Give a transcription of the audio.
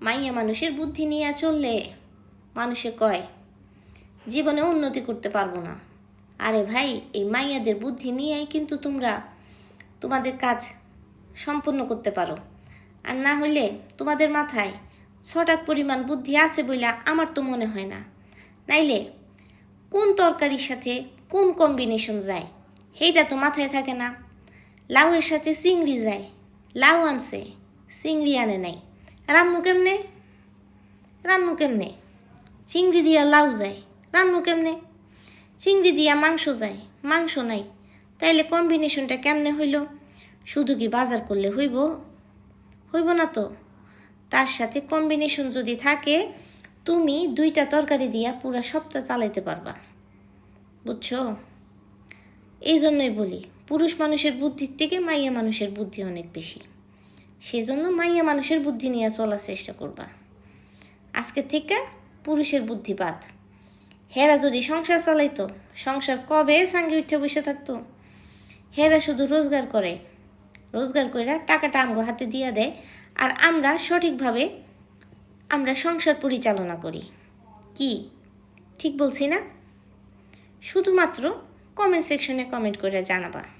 মাইয়া মানুষের বুদ্ধি নিয়ে চললে মানুষে কয়, জীবনে উন্নতি করতে পারব না। আরে ভাই, এই মাইয়াদের বুদ্ধি নিয়েই কিন্তু তোমরা তোমাদের কাজ সম্পূর্ণ করতে পারো। আর না হলে তোমাদের মাথায় ছটাক পরিমাণ বুদ্ধি আছে বইলা আমার তো মনে হয় না। নাইলে কোন তরকারির সাথে কোন কম্বিনেশন যায়? সেইটা তো মাথায় থাকে না। লাউয়ের সাথে চিংড়ি যায়। লাউ আনছে, চিংড়ি আনে নাই। রান্নু কেমনে? রান্নু কেমনে? চিংড়ি দিয়া লাউ যায় রান্নু কেমনে? চিংড়ি দিয়া মাংস যায়, মাংস নাই। তাইলে কম্বিনেশনটা কেমনে হইল? শুধু কি বাজার করলে হইব? হইব না তো। তার সাথে কম্বিনেশন যদি থাকে, তুমি দুইটা তরকারি দিয়া পুরা সপ্তাহ চালাইতে পারবা। বুঝছ? এই জন্যই বলি, পুরুষ মানুষের বুদ্ধির থেকে মাইয়া মানুষের বুদ্ধি অনেক বেশি। সেজন্য মাইয়া মানুষের বুদ্ধি নিয়ে চলার চেষ্টা করবা। আজকে থেকে পুরুষের বুদ্ধি বাদ। হেরা যদি সংসার চালাইতো, সংসার কবে সাঙ্গে উঠে বসে থাকতো? হেরা শুধু রোজগার করে রোজগার করে টাকাটা আমগো হাতে দিয়া দেয় আর আমরা সঠিকভাবে আমরা সংসার পরিচালনা করি। কি? ঠিক বলছি না? শুধুমাত্র কমেন্ট সেকশনে কমেন্ট করে জানাবা।